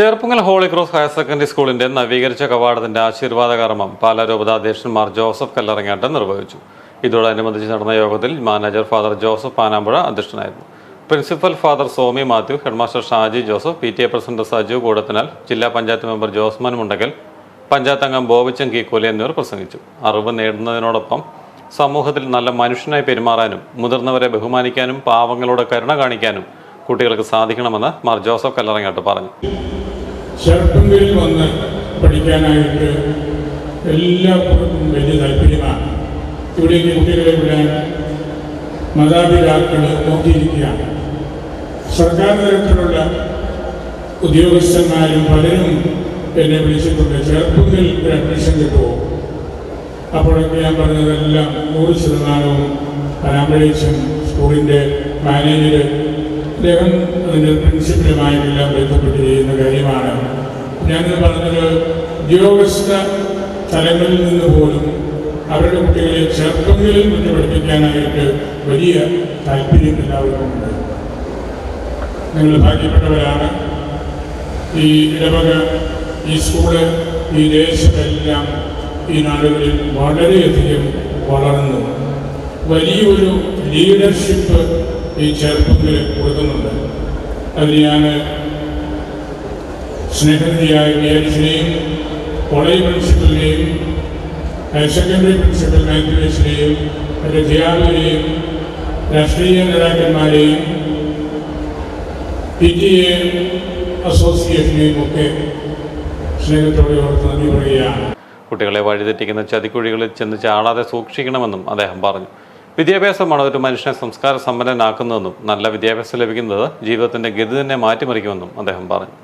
Cherpunkal holy cross higher secondary സ്കൂളിന്റെ നവീകരിച്ച കവാടത്തിന്റെ ആശീർവാദ കർമ്മം പാലാ മാർ ജോസഫ് കല്ലറങ്ങാട്ട് നിർവഹിച്ചു. ഇതോടനുബന്ധിച്ച് നടന്ന യോഗത്തിൽ മാനേജർ ഫാദർ ജോസഫ് പാനാമ്പുഴ അധ്യക്ഷനായിരുന്നു. Principal father Somy Mathew headmaster Shaji Joseph P T A president Saju Koodathinal ജില്ലാ പഞ്ചായത്ത് മെമ്പർ ജോസ്മാൻ മുണ്ടകൽ പഞ്ചായത്ത് അംഗം ബോബിച്ചൻ കീക്കോലി എന്നിവർ പ്രസംഗിച്ചു. അറിവ് നേടുന്നതിനോടൊപ്പം സമൂഹത്തിൽ നല്ല മനുഷ്യനായി പെരുമാറാനും മുതിർന്നവരെ ബഹുമാനിക്കാനും പാവങ്ങളോട് കരുണ കാണിക്കാനും കുട്ടികൾക്ക് സാധിക്കണമെന്ന് മാർ ജോസഫ് കല്ലറങ്ങാട്ട് പറഞ്ഞു. ചെറുപ്പങ്ങളിൽ വന്ന് പഠിക്കാനായിട്ട് എല്ലാവർക്കും വലിയ താല്പര്യമാണ്. ഇവിടേക്ക് കുട്ടികളെ വിടാൻ മാതാപിതാക്കൾ നോക്കിയിരിക്കുകയാണ്. സർക്കാർ തരത്തിലുള്ള ഉദ്യോഗസ്ഥന്മാരും പലരും എന്നെ വിളിച്ചിട്ടുണ്ട്. ചെറുപ്പത്തിൽ അഡ്മിഷൻ കിട്ടുമോ? അപ്പോഴൊക്കെ ഞാൻ പറഞ്ഞതെല്ലാം നൂറ് ശതമാനവും പരാമർശം സ്കൂളിന്റെ മാനേജർ അദ്ദേഹം അതിന്റെ പ്രിൻസിപ്പലുമായിട്ടെല്ലാം ബന്ധപ്പെട്ട് ചെയ്യുന്ന കാര്യമാണ്. ഞാനിത് പറഞ്ഞത് ഉദ്യോഗസ്ഥ തലങ്ങളിൽ നിന്ന് പോലും അവരുടെ കുട്ടികളെ ചെറുപ്പങ്ങളിൽ നിന്ന് പഠിപ്പിക്കാനായിട്ട് വലിയ താല്പര്യം എല്ലാവർക്കും ഉണ്ട് നിങ്ങൾ ഭാഗ്യപ്പെട്ടവരാണ്. ഈ ഇടവക ഈ സ്കൂൾ ഈ ദേശത്തെല്ലാം ഈ നാടുകളിൽ വളരെയധികം വളർന്നു. വലിയൊരു ലീഡർഷിപ്പ് ഈ ചെറുപ്പത്തിൽ കൊടുക്കുന്നുണ്ട്. അതിന് ഞാൻ സ്നേഹനിധിയായ വിചാരിച്ചിനെയും കോളേജ് പ്രിൻസിപ്പലിനെയും ഹയർ സെക്കൻഡറി പ്രിൻസിപ്പൽ മാത്യുവേസിനെയും മറ്റ് ധ്യാപകരെയും രാഷ്ട്രീയ നേതാക്കന്മാരെയും പി ടി എ അസോസിയേഷനെയും ഒക്കെ സ്നേഹത്തോടെ ഓർത്ത് നന്ദി പറയുകയാണ്. കുട്ടികളെ വഴിതെറ്റിക്കുന്ന ചതിക്കുഴികളിൽ ചെന്ന് ചാടാതെ സൂക്ഷിക്കണമെന്നും അദ്ദേഹം പറഞ്ഞു. വിദ്യാഭ്യാസമാണ് ഒരു മനുഷ്യനെ സംസ്കാര സമ്പന്നനാക്കുന്നതെന്നും നല്ല വിദ്യാഭ്യാസം ലഭിക്കുന്നത് ജീവിതത്തിന്റെ ഗതി തന്നെ മാറ്റിമറിക്കുമെന്നും അദ്ദേഹം പറഞ്ഞു.